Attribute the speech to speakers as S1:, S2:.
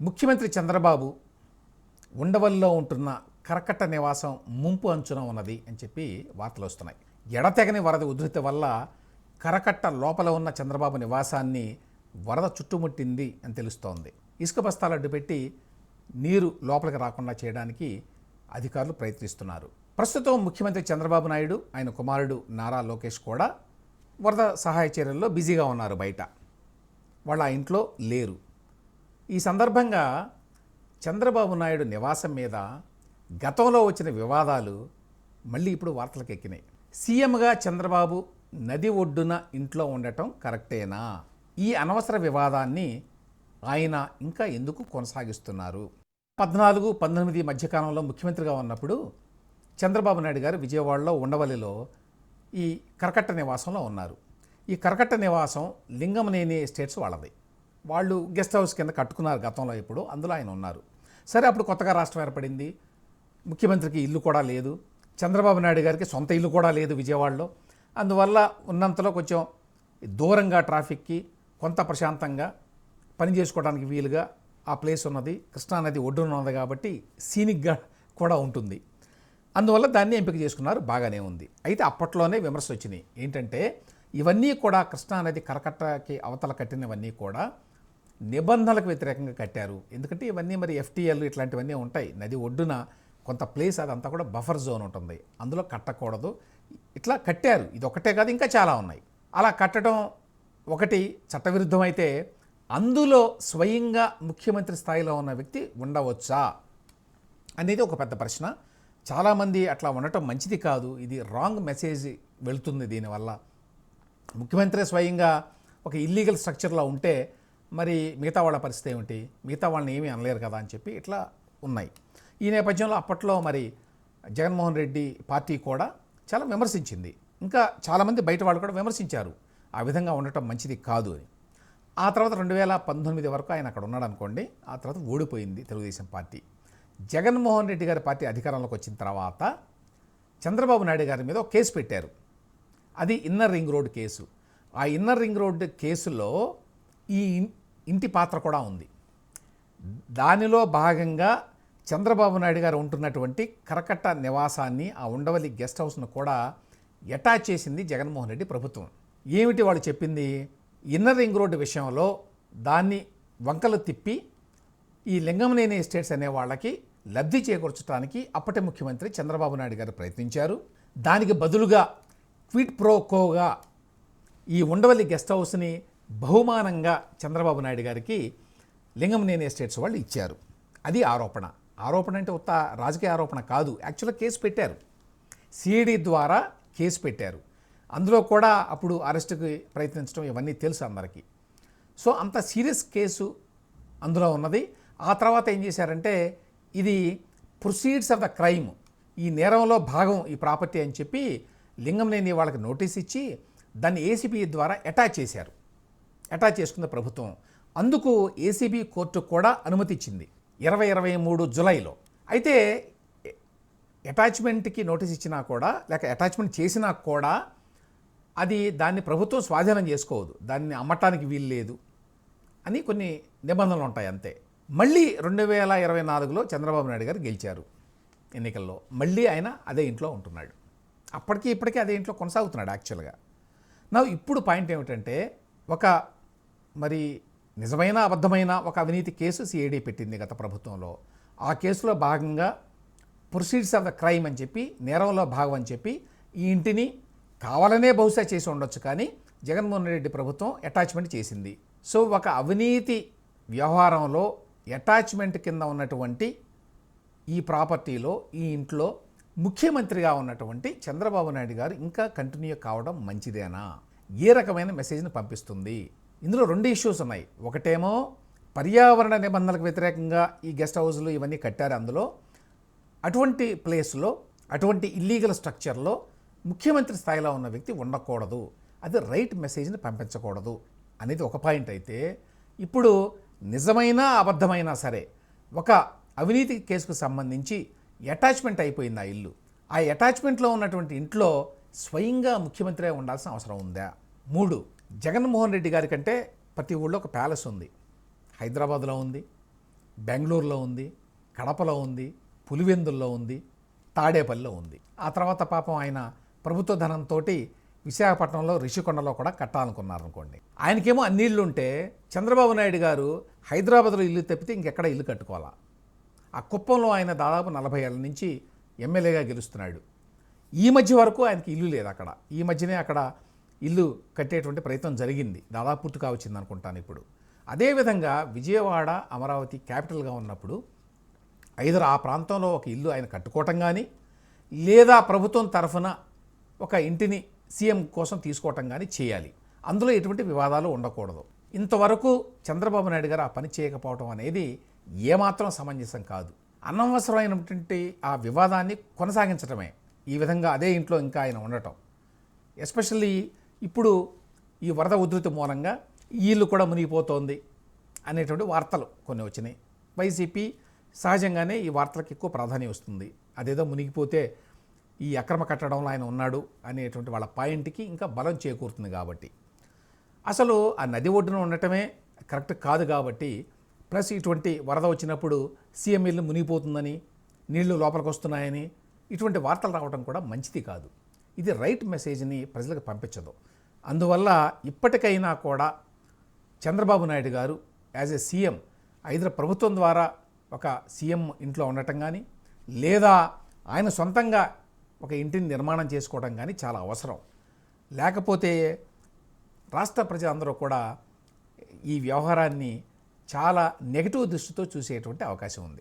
S1: ముఖ్యమంత్రి చంద్రబాబు ఉండవల్లిలో ఉంటున్న కరకట్ట నివాసం ముంపు అంచున ఉన్నది అని చెప్పి వార్తలు వస్తున్నాయి. ఎడతెగని వరద ఉధృతి వల్ల కరకట్ట లోపల ఉన్న చంద్రబాబు నివాసాన్ని వరద చుట్టుముట్టింది అని తెలుస్తోంది. ఇసుక బస్తాలు అడ్డుపెట్టి నీరు లోపలికి రాకుండా చేయడానికి అధికారులు ప్రయత్నిస్తున్నారు. ప్రస్తుతం ముఖ్యమంత్రి చంద్రబాబు నాయుడు ఆయన కుమారుడు నారా లోకేష్ కూడా వరద సహాయ చర్యల్లో బిజీగా ఉన్నారు బయట. వాళ్ళ ఇంట్లో లేరు. ఈ సందర్భంగా చంద్రబాబు నాయుడు నివాసం మీద గతంలో వచ్చిన వివాదాలు మళ్ళీ ఇప్పుడు వార్తలకు ఎక్కినాయి సీఎంగా చంద్రబాబు నది ఒడ్డున ఇంట్లో ఉండటం కరెక్టేనా? ఈ అనవసర వివాదాన్ని ఆయన ఇంకా ఎందుకు కొనసాగిస్తున్నారు? పద్నాలుగు పంతొమ్మిది మధ్యకాలంలో ముఖ్యమంత్రిగా ఉన్నప్పుడు చంద్రబాబు నాయుడు గారు విజయవాడలో ఉండవల్లిలో ఈ కరకట్ట నివాసంలో ఉన్నారు. ఈ కరకట్ట నివాసం లింగమనేని స్టేట్స్ వాళ్ళది. వాళ్ళు గెస్ట్ హౌస్ కింద కట్టుకున్నారు గతంలో ఇప్పుడు అందులో ఆయన ఉన్నారు. సరే అప్పుడు కొత్తగా రాష్ట్రం ఏర్పడింది. ముఖ్యమంత్రికి ఇల్లు కూడా లేదు. చంద్రబాబు నాయుడు గారికి సొంత ఇల్లు కూడా లేదు విజయవాడలో. అందువల్ల ఉన్నంతలో కొంచెం దూరంగా ట్రాఫిక్కి కొంత ప్రశాంతంగా పని చేసుకోవడానికి వీలుగా ఆ ప్లేస్ ఉన్నది. కృష్ణానది ఒడ్డున ఉన్నది కాబట్టి సీనిక్గా కూడా ఉంటుంది. అందువల్ల దాన్ని ఎంపిక చేసుకున్నారు బాగానే ఉంది. అయితే అప్పట్లోనే విమర్శలు వచ్చినాయి. ఏంటంటే ఇవన్నీ కూడా కృష్ణానది కరకట్టకి అవతల కట్టినవన్నీ కూడా నిబంధనలకు వ్యతిరేకంగా కట్టారు. ఎందుకంటే ఇవన్నీ మరి ఎఫ్టీఎల్ ఇట్లాంటివన్నీ ఉంటాయి. నది ఒడ్డున కొంత ప్లేస్ అదంతా కూడా బఫర్ జోన్ ఉంటుంది. అందులో కట్టకూడదు. ఇట్లా కట్టారు. ఇది ఒకటే కాదు ఇంకా చాలా ఉన్నాయి. అలా కట్టడం ఒకటి. చట్టవిరుద్ధమైతే అందులో స్వయంగా ముఖ్యమంత్రి స్థాయిలో ఉన్న వ్యక్తి ఉండవచ్చా అనేది ఒక పెద్ద ప్రశ్న. చాలామంది అట్లా ఉండటం మంచిది కాదు. ఇది రాంగ్ మెసేజ్ వెళుతుంది దీనివల్ల. ముఖ్యమంత్రి స్వయంగా ఒక ఇల్లీగల్ స్ట్రక్చర్లో ఉంటే మరి మిగతా వాళ్ళ పరిస్థితి ఏమిటి? మిగతా వాళ్ళని ఏమీ అనలేరు కదా అని చెప్పి ఇట్లా ఉన్నాయి. ఈ నేపథ్యంలో అప్పట్లో మరి జగన్మోహన్ రెడ్డి పార్టీ కూడా చాలా విమర్శించింది. ఇంకా చాలామంది బయట వాళ్ళు కూడా విమర్శించారు. ఆ విధంగా ఉండటం మంచిది కాదు అని. ఆ తర్వాత రెండు వేల పంతొమ్మిది వరకు ఆయన అక్కడ ఉన్నాడు అనుకోండి. ఆ తర్వాత ఓడిపోయింది తెలుగుదేశం పార్టీ. జగన్మోహన్ రెడ్డి గారి పార్టీ అధికారంలోకి వచ్చిన తర్వాత చంద్రబాబు నాయుడు గారి మీద ఒక కేసు పెట్టారు. అది ఇన్నర్ రింగ్ రోడ్ కేసు. ఆ ఇన్నర్ రింగ్ రోడ్ కేసులో ఈ ఇంటి పాత్ర కూడా ఉంది. దానిలో భాగంగా చంద్రబాబు నాయుడు గారు ఉంటున్నటువంటి కరకట్ట నివాసాన్ని ఆ ఉండవల్లి గెస్ట్ హౌస్ను కూడా అటాచ్ చేసింది జగన్మోహన్ రెడ్డి ప్రభుత్వం. ఏమిటి వాళ్ళు చెప్పింది? ఇన్నర్ రింగ్ రోడ్డు విషయంలో దాన్ని వంకలు తిప్పి ఈ లింగమనేని ఎస్టేట్స్ అనే వాళ్ళకి లబ్ధి చేకూర్చడానికి అప్పటి ముఖ్యమంత్రి చంద్రబాబు నాయుడు గారు ప్రయత్నించారు. దానికి బదులుగా క్విట్ ప్రోకోగా ఈ ఉండవల్లి గెస్ట్ హౌస్ని బహుమానంగా చంద్రబాబు నాయుడు గారికి లింగంనేని ఎస్టేట్స్ వాళ్ళు ఇచ్చారు. అది ఆరోపణ. ఆరోపణ అంటే ఉత్త రాజకీయ ఆరోపణ కాదు. యాక్చువల్గా కేసు పెట్టారు. సిఐడి ద్వారా కేసు పెట్టారు. అందులో కూడా అప్పుడు అరెస్టుకి ప్రయత్నించడం ఇవన్నీ తెలుసు అందరికీ. సో అంత సీరియస్ కేసు అందులో ఉన్నది. ఆ తర్వాత ఏం చేశారంటే ఇది ప్రొసీడ్స్ ఆఫ్ ద క్రైమ్. ఈ నేరంలో భాగం ఈ ప్రాపర్టీ అని చెప్పి లింగంనేని వాళ్ళకి నోటీస్ ఇచ్చి దాన్ని ఏసీబీ ద్వారా అటాచ్ చేశారు. అటాచ్ చేసుకుంది ప్రభుత్వం. అందుకు ఏసీబీ కోర్టు కూడా అనుమతి ఇచ్చింది ఇరవై ఇరవై మూడు జులైలో. అయితే అటాచ్మెంట్కి నోటీస్ ఇచ్చినా కూడా లేక అటాచ్మెంట్ చేసినా కూడా అది దాన్ని ప్రభుత్వం స్వాధీనం చేసుకోవద్దు దాన్ని అమ్మటానికి వీలు లేదు అని కొన్ని నిబంధనలు ఉంటాయి అంతే. మళ్ళీ రెండు వేల ఇరవై నాలుగులో చంద్రబాబు నాయుడు గారు గెలిచారు ఎన్నికల్లో. మళ్ళీ ఆయన అదే ఇంట్లో ఉంటున్నాడు. అప్పటికి ఇప్పటికీ అదే ఇంట్లో కొనసాగుతున్నాడు యాక్చువల్గా. నా ఇప్పుడు పాయింట్ ఏమిటంటే ఒక మరి నిజమైన అబద్ధమైన ఒక అవినీతి కేసు సిఐడి పెట్టింది గత ప్రభుత్వంలో. ఆ కేసులో భాగంగా ప్రొసీడ్స్ ఆఫ్ ద క్రైమ్ అని చెప్పి నేరంలో భాగం అని చెప్పి ఈ ఇంటిని కావాలనే బహుశా చేసి ఉండొచ్చు కానీ జగన్మోహన్ రెడ్డి ప్రభుత్వం అటాచ్మెంట్ చేసింది. సో ఒక అవినీతి వ్యవహారంలో అటాచ్మెంట్ కింద ఉన్నటువంటి ఈ ప్రాపర్టీలో ఈ ఇంట్లో ముఖ్యమంత్రిగా ఉన్నటువంటి చంద్రబాబు నాయుడు గారు ఇంకా కంటిన్యూ కావడం మంచిదేనా? ఏ రకమైన మెసేజ్ని పంపిస్తుంది? ఇందులో రెండు ఇష్యూస్ ఉన్నాయి. ఒకటేమో పర్యావరణ నిబంధనలకు వ్యతిరేకంగా ఈ గెస్ట్ హౌస్లు ఇవన్నీ కట్టారు అందులో. అటువంటి ప్లేస్లో అటువంటి ఇల్లీగల్ స్ట్రక్చర్లో ముఖ్యమంత్రి స్థాయిలో ఉన్న వ్యక్తి ఉండకూడదు. అది రైట్ మెసేజ్ని పంపించకూడదు అనేది ఒక పాయింట్ అయితే ఇప్పుడు నిజమైన అబద్ధమైనా సరే ఒక అవినీతి కేసుకు సంబంధించి అటాచ్మెంట్ అయిపోయింది ఆ ఇల్లు. ఆ అటాచ్మెంట్లో ఉన్నటువంటి ఇంట్లో స్వయంగా ముఖ్యమంత్రి ఉండాల్సిన అవసరం ఉందా? మూడు జగన్మోహన్ రెడ్డి గారి కంటే ప్రతి ఊళ్ళో ఒక ప్యాలెస్ ఉంది. హైదరాబాద్లో ఉంది బెంగళూరులో ఉంది కడపలో ఉంది పులివెందుల్లో ఉంది తాడేపల్లిలో ఉంది. ఆ తర్వాత పాపం ఆయన ప్రభుత్వ ధనంతో విశాఖపట్నంలో రిషికొండలో కూడా కట్టాలనుకున్నారు అనుకోండి ఆయనకేమో అన్ని ఇళ్ళు ఉంటే చంద్రబాబు నాయుడు గారు హైదరాబాద్లో ఇల్లు తప్పితే ఇంకెక్కడ ఇల్లు కట్టుకోవాలా? ఆ కుప్పంలో ఆయన దాదాపు నలభై ఏళ్ళ నుంచి ఎమ్మెల్యేగా గెలుస్తున్నాడు. ఈ మధ్య వరకు ఆయనకి ఇల్లు లేదు అక్కడ. ఈ మధ్యనే అక్కడ ఇల్లు కట్టేటువంటి ప్రయత్నం జరిగింది. దాదాపు పూర్తి కావచ్చింది అనుకుంటాను ఇప్పుడు. అదేవిధంగా విజయవాడ అమరావతి క్యాపిటల్గా ఉన్నప్పుడు ఐదరు ఆ ప్రాంతంలో ఒక ఇల్లు ఆయన కట్టుకోవటం కానీ లేదా ప్రభుత్వం తరఫున ఒక ఇంటిని సీఎం కోసం తీసుకోవటం కానీ చేయాలి. అందులో ఎటువంటి వివాదాలు ఉండకూడదు. ఇంతవరకు చంద్రబాబు నాయుడు గారు ఆ పని చేయకపోవటం అనేది ఏమాత్రం సమంజసం కాదు. అనవసరమైనటువంటి ఆ వివాదాన్ని కొనసాగించడమే ఈ విధంగా అదే ఇంట్లో ఇంకా ఆయన ఉండటం. ఎస్పెషల్లీ ఇప్పుడు ఈ వరద ఉధృతి మూలంగా ఈ కూడా మునిగిపోతోంది అనేటువంటి వార్తలు కొన్ని వచ్చినాయి. వైసీపీ సహజంగానే ఈ వార్తలకు ఎక్కువ ప్రాధాన్యం వస్తుంది అదేదో మునిగిపోతే ఈ అక్రమ కట్టడంలో ఆయన ఉన్నాడు అనేటువంటి వాళ్ళ పాయింట్కి ఇంకా బలం చేకూరుతుంది కాబట్టి. అసలు ఆ నది ఒడ్డున ఉండటమే కరెక్ట్ కాదు కాబట్టి ప్లస్ ఇటువంటి వరద వచ్చినప్పుడు సీఎం ఇల్లు మునిగిపోతుందని నీళ్ళు లోపలికి వస్తున్నాయని ఇటువంటి వార్తలు రావడం కూడా మంచిది కాదు. ఇది రైట్ మెసేజ్ని ప్రజలకు పంపించదు. అందువల్ల ఇప్పటికైనా కూడా చంద్రబాబు నాయుడు గారు యాజ్ ఎ సీఎం హైదరా ప్రభుత్వం ద్వారా ఒక సీఎం ఇంట్లో ఉండటం కానీ లేదా ఆయన సొంతంగా ఒక ఇంటిని నిర్మాణం చేసుకోవడం కానీ చాలా అవసరం. లేకపోతే రాష్ట్ర ప్రజలందరూ కూడా ఈ వ్యవహారాన్ని చాలా నెగిటివ్ దృష్టితో చూసేటువంటి అవకాశం ఉంది.